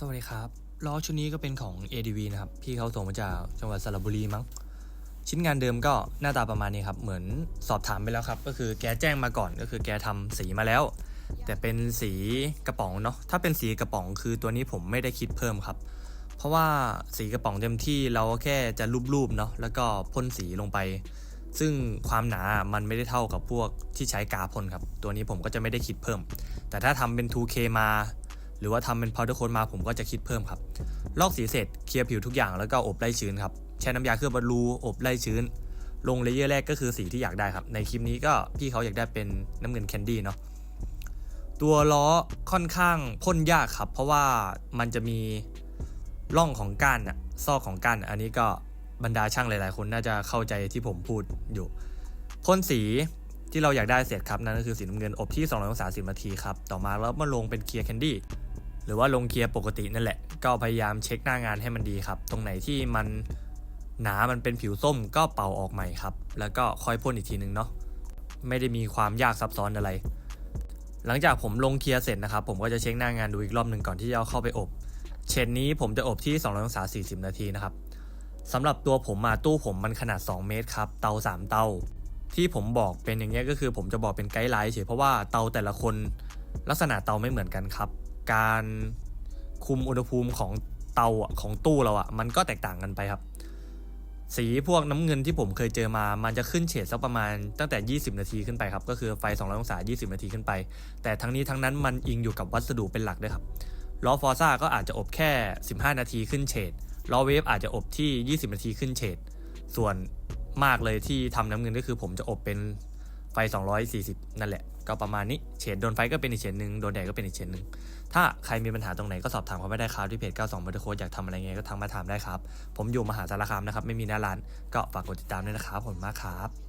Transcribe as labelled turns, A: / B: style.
A: สวัสดีครับล้อชุดนี้ก็เป็นของ ADV นะครับ พี่เขาส่งมาจากจังหวัดสระบุรีมั้ง ชิ้นงานเดิมก็หน้าตาประมาณนี้ครับ เหมือนสอบถามไปแล้วครับ ก็คือแกแจ้งมาก่อนก็คือแกทำสีมาแล้ว แต่เป็นสีกระป๋องเนาะ ถ้าเป็นสีกระป๋องคือตัวนี้ผมไม่ได้คิดเพิ่มครับ เพราะว่าสีกระป๋องเต็มที่เราแค่จะรูปๆเนาะ แล้วก็พ่นสีลงไป ซึ่งความหนา มันไม่ได้เท่ากับพวกที่ใช้กาพ่นครับ ตัวนี้ผมก็จะไม่ได้คิดเพิ่ม แต่ถ้าทำเป็น 2K มา หรือว่าทำเป็น powder coat มาผมก็จะคิดเพิ่มครับ ลอกสีเสร็จเคลียร์ผิวทุกอย่างแล้วก็อบไล่ชื้นครับ ใช้น้ำยาเคลือบบอลลูอบไล่ชื้น ลงเลเยอร์แรกก็คือสีที่อยากได้ครับ ในคลิปนี้ก็พี่เขาอยากได้เป็นน้ำเงินแคนดี้เนาะ ตัวล้อค่อนข้างพ่นยากครับ เพราะว่ามันจะมีร่องของก้านอะซอกของก้านอันนี้ก็บรรดาช่างหลาย ๆ คนน่าจะเข้าใจที่ผมพูดอยู่พ่นสีที่เราอยากได้เสร็จครับนั่นก็คือสีน้ำเงินอบที่ 200องศา10นาทีครับ ต่อมาแล้วมาลงเป็นเคลียร์แคนดี้ หรือว่าลงเกียร์ปกตินั่นแหละ ก็พยายามเช็คหน้างานให้มันดีครับ ตรงไหนที่มันหนา มันเป็นผิวส้มก็เป่าออกใหม่ครับ แล้วก็ค่อยพ่นอีกทีนึงเนาะ ไม่ได้มีความยากซับซ้อนอะไร หลังจากผมลงเคลียร์เสร็จนะครับ ผมก็จะเช็คหน้างานดูอีกรอบหนึ่งก่อนที่จะเอาเข้าไปอบ เชนนี้ผมจะอบที่200องศา40 นาทีนะครับสำหรับตัวผมมาตู้ผมมันขนาด 2 เมตรครับ เตา 3 เตา ที่ผมบอกเป็นอย่างเงี้ยก็คือผมจะบอกเป็นไกด์ไลน์เฉยเพราะว่าเตาแต่ละคนลักษณะเตาไม่เหมือนกันครับ การคุมอุณหภูมิของเตาอะของตู้เราอะ่ะมันก็แตกต่างกันไปครับ สีพวกน้ำเงินที่ผมเคยเจอมา มันจะขึ้นเฉดสักประมาณตั้งแต่ 20 นาทีขึ้นไปครับ ก็คือไฟ 200 องศา 20 นาทีขึ้นไป แต่ทั้งนี้ทั้งนั้นมันอิงอยู่กับวัสดุเป็นหลักด้วยครับล้อฟอร์ซ่าก็อาจจะอบแค่ 15 นาทีขึ้นเฉดล้อเวฟอาจจะอบที่ 20 นาทีขึ้นเฉดส่วนมากเลยที่ทำน้ำเงินก็คือผมจะอบเป็นไฟ 240 นั่นแหละ ก็ประมาณนี้เฉดโดนไฟก็เป็นอีกเฉดหนึ่งโดนแดดก็เป็นอีกเฉดหนึ่งถ้าใครมีปัญหาตรงไหนก็สอบถามเขาไม่ได้ครับที่เพจ 92มัตร์โค้ดอยากทำอะไรไงก็ทักมาถามได้ครับ ผมอยู่มหาสารคามนะครับไม่มีหน้าร้านก็ฝากกดติดตามด้วยนะครับผมมากครับ